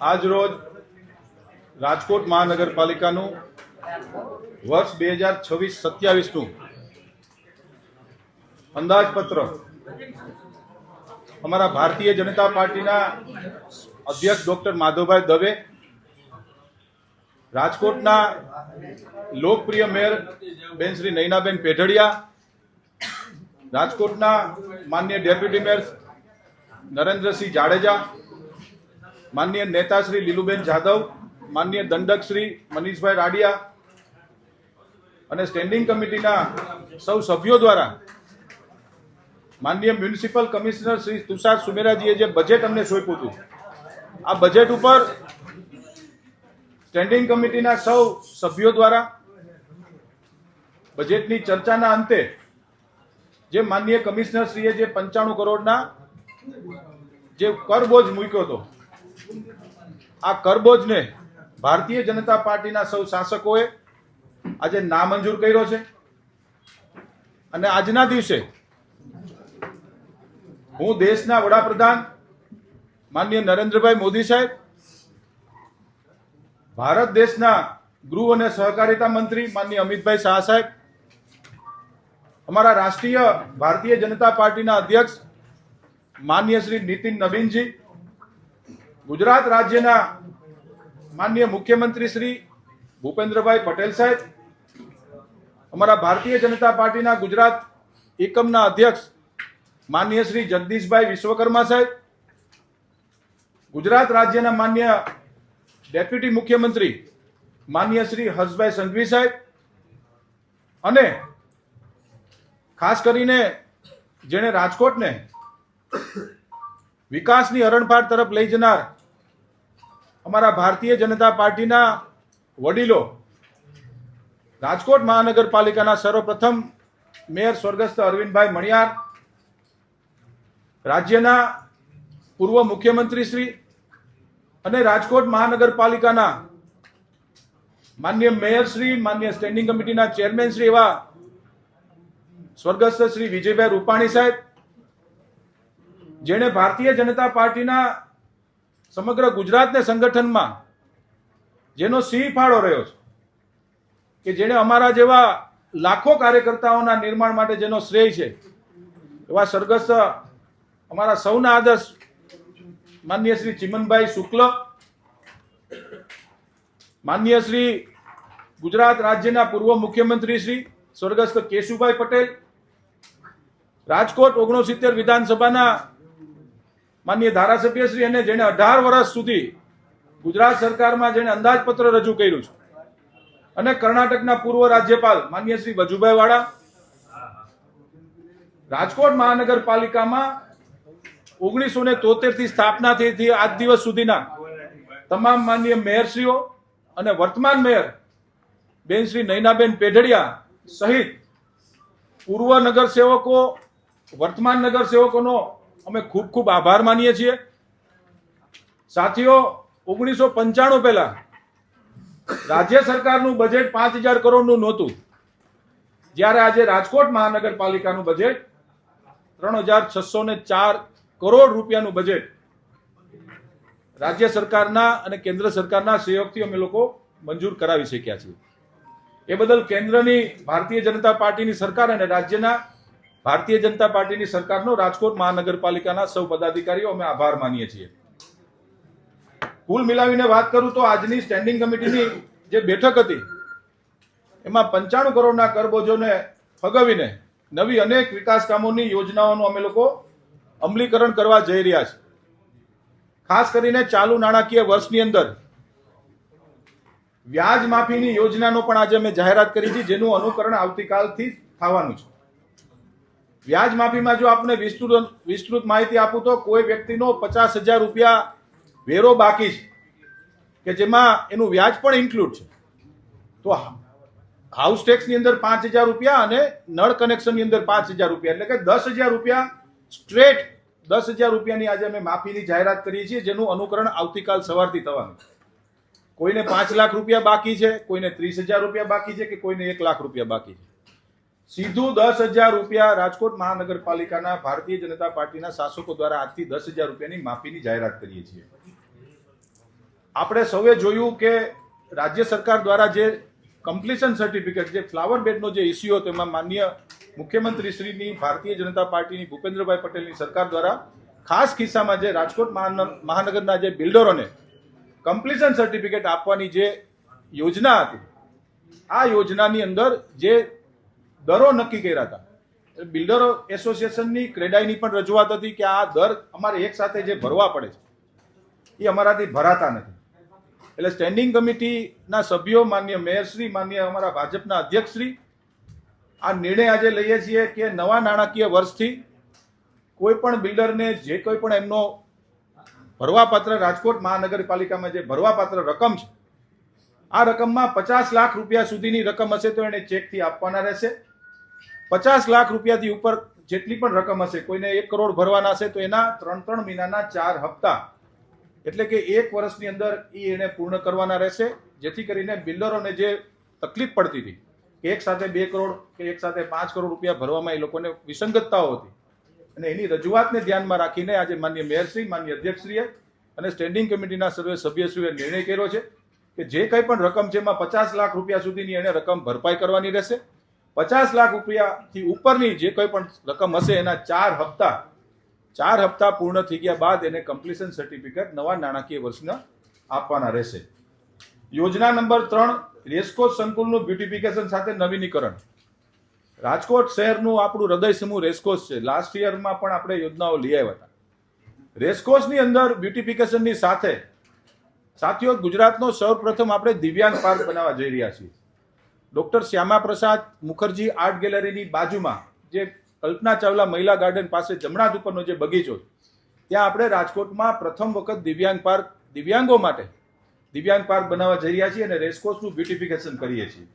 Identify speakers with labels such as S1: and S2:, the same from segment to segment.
S1: આજ રોજ રાજકોટ મહાનગરપાલિકાનું વર્ષ બે હજાર છવ્વીસ સત્યાવીસનું અંદાજપત્ર અમારા ભારતીય જનતા પાર્ટીના અધ્યક્ષ ડોક્ટર માધવભાઈ દવે, રાજકોટના લોકપ્રિય મેયર બેન શ્રી નૈનાબેન પેઢડિયા, રાજકોટના માન્ય ડેપ્યુટી મેયર નરેન્દ્રસિંહ જાડેજા માન્ય નેતા શ્રી લીલુબેન જાદવ માનનીય દંડક શ્રી મનીષભાઈ રાડિયા અને સ્ટેન્ડિંગ કમિટીના સૌ સભ્યો દ્વારા માનનીય મ્યુનિસિપલ કમિશનર શ્રી તુષાર સુમેરાજીએ જે બજેટ અમને સોંપ્યું હતું, આ બજેટ ઉપર સ્ટેન્ડિંગ કમિટીના સૌ સભ્યો દ્વારા બજેટની ચર્ચાના અંતે જે માનનીય કમિશનરશ્રીએ જે પંચાણું કરોડના જે કરબોજ મૂક્યો હતો આ કરબોજને ભારતીય જનતા પાર્ટીના સૌ શાસકોએ આજે નામંજૂર કર્યો છે. અને આજના દિવસે હું દેશના વડાપ્રધાન માનનીય નરેન્દ્રભાઈ મોદી સાહેબ, ભારત દેશના ગૃહ અને સહકારિતા મંત્રી માનનીય અમિતભાઈ શાહ સાહેબ, અમારા રાષ્ટ્રીય ભારતીય જનતા પાર્ટીના અધ્યક્ષ માનનીય શ્રી નીતિન નવીનજી ગુજરાત રાજ્યના માનનીય મુખ્યમંત્રી શ્રી ભૂપેન્દ્રભાઈ પટેલ સાહેબ, અમારા ભારતીય જનતા પાર્ટીના ગુજરાત એકમના અધ્યક્ષ માનનીય શ્રી જગદીશભાઈ વિશ્વકર્મા સાહેબ, ગુજરાત રાજ્યના માન્ય ડેપ્યુટી મુખ્યમંત્રી માન્ય શ્રી હર્ષભાઈ સંઘવી સાહેબ અને ખાસ કરીને જેણે રાજકોટને વિકાસની હરણફાળ તરફ લઈ જનાર અમારા ભારતીય જનતા પાર્ટીના વડીલો રાજકોટ મહાનગરપાલિકાના સર્વપ્રથમ મેયર સ્વર્ગસ્થ અરવિંદભાઈ મણિયાર, રાજ્યના પૂર્વ મુખ્યમંત્રી શ્રી અને રાજકોટ મહાનગરપાલિકાના માન્ય મેયર શ્રી, માન્ય સ્ટેન્ડિંગ કમિટીના ચેરમેન શ્રી એવા સ્વર્ગસ્થ શ્રી વિજયભાઈ રૂપાણી સાહેબ, જેણે ભારતીય જનતા પાર્ટીના સમગ્ર ગુજરાતને સંગઠનમાં જેનો સિંહ ફાળો રહ્યો છે, કે જેણે અમારા જેવા લાખો કાર્યકર્તાઓના નિર્માણ માટે જેનો શ્રેય છે, એવા સરગસ અમારા સૌના આદર્શ માન્ય શ્રી ચિમનભાઈ શુક્લ માન્ય શ્રી ગુજરાત રાજ્યના પૂર્વ મુખ્યમંત્રી શ્રી સ્વર્ગસ્થ કેશુભાઈ પટેલ, રાજકોટ ઓગણસિત્તેર વિધાનસભાના માન્ય ધારાસભ્ય શ્રી અને જેણે અઢાર વર્ષ સુધી ગુજરાત સરકારમાં જેણે અંદાજપત્ર રજૂ કર્યું છે. અને કર્ણાટકના પૂર્વ રાજ્યપાલ માન્ય શ્રી વજુભાઈ વાળા, રાજકોટ મહાનગરપાલિકામાં ઓગણીસો ને તોતેરથી સ્થાપના થઈ આજ દિવસ સુધીના તમામ માન્ય મેયરશ્રીઓ અને વર્તમાન મેયર બેન શ્રી નૈનાબેન પેઢડિયા સહિત પૂર્વ નગરસેવકો, વર્તમાન નગરસેવકોનો અમે ખૂબ ખૂબ આભાર માનીએ છીએ. સાથીઓ, ઓગણીસો પંચાણું પહેલા રાજ્ય સરકારનું બજેટ પાંચ હજાર કરોડનું નહોતું. જ્યારે આજે રાજકોટ મહાનગરપાલિકાનું બજેટ ત્રણ હજાર છસો ને ચાર કરોડ રૂપિયાનું બજેટ રાજ્ય સરકારના અને કેન્દ્ર સરકારના સહયોગથી અમે લોકો મંજૂર કરાવી શક્યા છીએ. એ બદલ કેન્દ્રની ભારતીય જનતા પાર્ટીની સરકાર અને રાજ્યના ભારતીય જનતા પાર્ટીની સરકારનો રાજકોટ મહાનગરપાલિકાના સૌ પદાધિકારીઓ અમે આભાર માનીએ છીએ. કુલ મિલાવીને વાત કરું તો આજની સ્ટેન્ડિંગ કમિટીની જે બેઠક હતી, એમાં પંચાણું કરોડના કરબોજોને ફગાવીને નવી અનેક વિકાસ કામોની યોજનાઓનું અમે લોકો અમલીકરણ કરવા જઈ રહ્યા છે ખાસ કરીને ચાલુ નાણાકીય વર્ષની અંદર વ્યાજ માફીની યોજનાનો પણ આજે અમે જાહેરાત કરી છે, જેનું અનુકરણ આવતીકાલથી થવાનું છે. વ્યાજ માફીમાં જો આપને વિસ્તૃત વિસ્તૃત માહિતી આપું તો કોઈ વ્યક્તિનો પચાસ હજાર રૂપિયા વેરો બાકી છે. કે જેમાં એનું વ્યાજ પણ ઇન્ક્લુડ છે. તો હાઉસ ટેક્સની અંદર પાંચ હજાર રૂપિયા અને નળ કનેક્શનની અંદર પાંચ હજાર રૂપિયા. એટલે કે દસ હજાર રૂપિયા સ્ટ્રેટ દસ હજાર રૂપિયાની આજે અમે માફીની જાહેરાત કરીએ છીએ, જેનું અનુકરણ આવતીકાલ સવારથી થવાનું કોઈને પાંચ લાખ રૂપિયા બાકી છે, કોઈને ત્રીસ હજાર રૂપિયા બાકી છે, કે કોઈને એક લાખ રૂપિયા બાકી છે. સીધું દસ હજાર રૂપિયા રાજકોટ મહાનગરપાલિકાના ભારતીય જનતા પાર્ટીના શાસકો દ્વારા આજથી દસ હજાર રૂપિયાની માફીની જાહેરાત કરીએ છીએ. આપણે સૌએ જોયું કે રાજ્ય સરકાર દ્વારા જે કમ્પ્લીશન સર્ટિફિકેટ જે ફ્લાવર બેડનો જે ઇસ્યુ હતો, એમાં માન્ય મુખ્યમંત્રી શ્રીની ભારતીય જનતા પાર્ટીની, ભૂપેન્દ્રભાઈ પટેલની સરકાર દ્વારા ખાસ કિસ્સામાં જે રાજકોટ મહાન- મહાનગરના જે બિલ્ડરોને કમ્પ્લીશન સર્ટિફિકેટ આપવાની જે યોજના હતી, આ યોજનાની અંદર જે દરો નક્કી કર્યા હતા. બિલ્ડરો એસોસિએશનની ક્રેડાઈની પણ રજૂઆત હતી કે આ દર અમારે એક સાથે જે ભરવા પડે છે, એ અમારાથી ભરાતા નથી. એટલે સ્ટેન્ડિંગ કમિટીના સભ્યો, માન્ય મેયરશ્રી, માન્ય અમારા ભાજપના અધ્યક્ષશ્રી, આ નિર્ણય આજે લઈએ છીએ કે નવા નાણાકીય વર્ષથી કોઈ પણ બિલ્ડરને જે કોઈ પણ એમનો ભરવાપાત્ર રાજકોટ મહાનગરપાલિકામાં જે ભરવાપાત્ર રકમ છે, આ રકમમાં પચાસ લાખ રૂપિયા સુધીની રકમ હશે તો એને ચેકથી આપવાના રહેશે. પચાસ લાખ રૂપિયાથી ઉપર જેટલી પણ રકમ હશે, કોઈને એક કરોડ ભરવાના હશે, તો એના ત્રણ ત્રણ મહિનાના ચાર હપ્તા. એટલે કે એક વર્ષની અંદર એ એને પૂર્ણ કરવાના રહેશે, જેથી કરીને બિલ્ડરોને જે તકલીફ પડતી હતી, કે એક સાથે બે કરોડ કે એક સાથે પાંચ કરોડ રૂપિયા ભરવામાં એ લોકોને વિસંગતતાઓ હતી. અને એની રજૂઆતને ધ્યાનમાં રાખીને આજે માન્ય મેયરશ્રી માન્ય અધ્યક્ષશ્રીએ અને સ્ટેન્ડિંગ કમિટીના સર્વે સભ્યશ્રીએ નિર્ણય કર્યો છે કે જે કંઈ પણ રકમ છે, એમાં પચાસ લાખ રૂપિયા સુધીની એને રકમ ભરપાઈ કરવાની રહેશે. પચાસ લાખ રૂપિયાથી ઉપરની જે કોઈ પણ રકમ હશે, એના ચાર હપ્તા ચાર હપ્તા પૂર્ણ થઈ ગયા બાદ એને કમ્પ્લીશન સર્ટિફિકેટ નવા નાણાકીય વર્ષના આપવાના રહેશે. યોજના નંબર ત્રણ રેસકોર્સ સંકુલનું બ્યુટિફિકેશન સાથે નવીનીકરણ. રાજકોટ શહેરનું આપણું હૃદય સમૂહ રેસકોર્સ છે. લાસ્ટ યરમાં પણ આપણે યોજનાઓ લઈ આવ્યા હતા. રેસકોર્સની અંદર બ્યુટિફિકેશનની સાથે, સાથીઓ, ગુજરાતનો સૌપ્રથમ આપણે દિવ્યાંગ પાર્ક બનાવવા જઈ રહ્યા છીએ. ડોક્ટર શ્યામાપ્રસાદ મુખર્જી આર્ટ ગેલેરીની બાજુમાં જે કલ્પના ચાવલા મહિલા ગાર્ડન પાસે જમણા હાથ ઉપરનો જે બગીચો ત્યાં આપણે રાજકોટમાં પ્રથમ વખત દિવ્યાંગ પાર્ક, દિવ્યાંગો માટે દિવ્યાંગ પાર્ક બનાવવા જઈ રહ્યા છીએ અને રેસકોર્સનું બ્યુટિફિકેશન કરીએ છીએ.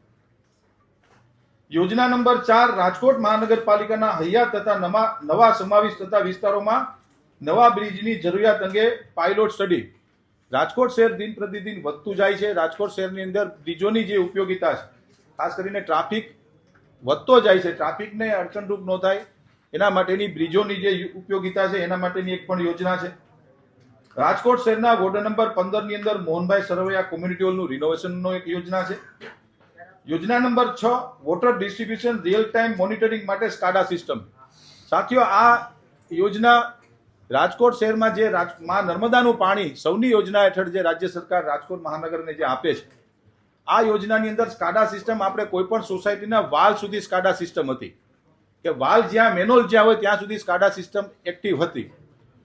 S1: યોજના નંબર ચાર, રાજકોટ મહાનગરપાલિકાના હૈયા તથા નવા નવા સમાવિષ્ટ થતા વિસ્તારોમાં નવા બ્રિજની જરૂરિયાત અંગે પાયલોટ સ્ટડી. રાજકોટ શહેર દિન પ્રતિદિન વધતું જાય છે. રાજકોટ શહેરની અંદર બ્રિજોની જે ઉપયોગિતા છે ખાસ કરીને ટ્રાફિક વધતો જાય છે. ટ્રાફિકને અડચણરૂપ ન થાય. એના માટેની બ્રિજોની જે ઉપયોગિતા છે, એના માટેની એક પણ યોજના છે. રાજકોટ શહેરના વોર્ડ નંબર પંદરની અંદર મોહનભાઈ સરવૈયા કોમ્યુનિટી હોલનું રિનોવેશનનો એક યોજના છે. યોજના નંબર છ, water distribution real time monitoring માટે સ્કાડા સિસ્ટમ. સાથીઓ, આ યોજના રાજકોટ શહેરમાં જે માં નર્મદાનું પાણી સૌની યોજના હેઠળ જે રાજ્ય સરકાર રાજકોટ મહાનગરને જે આપે છે આ યોજનાની અંદર સ્કાડા સિસ્ટમ આપણે કોઈ પણ સોસાયટીના વાલ સુધી સ્કાડા સિસ્ટમ હતી. કે વાલ જ્યાં મેનોલ જ્યાં હોય ત્યાં સુધી સ્કાડા સિસ્ટમ એક્ટિવ હતી.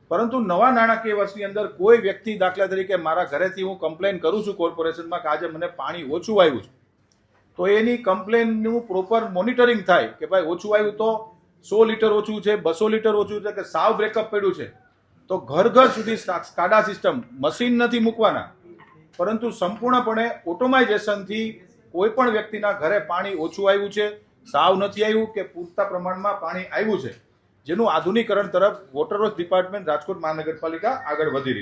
S1: પરંતુ નવા નાણાકીય વર્ષની અંદર કોઈ વ્યક્તિ દાખલા તરીકે મારા ઘરેથી હું કમ્પ્લેન કરું છું કોર્પોરેશનમાં કે આજે મને પાણી ઓછું આવ્યું છે. તો એની કમ્પ્લેનનું પ્રોપર મોનિટરિંગ થાય કે ભાઈ ઓછું આવ્યું તો સો લીટર ઓછું છે, બસો લીટર ઓછું છે કે સાવ બ્રેકઅપ પડ્યું છે. તો ઘર ઘર સુધી સ્કા- સ્કાડા સિસ્ટમ મશીન નથી મૂકવાના. પરંતુ સંપૂર્ણપણે ઓટોમાઇઝેશનથી કોઈ પણ વ્યક્તિના ઘરે પાણી ઓછું આવ્યું છે. સાવ નથી આવ્યું કે પૂરતા પ્રમાણમાં પાણી આવ્યું છે. જેનું આધુનિકરણ તરફ વોટર ડિપાર્ટમેન્ટ રાજકોટ મહાનગરપાલિકા આગળ વધી રહી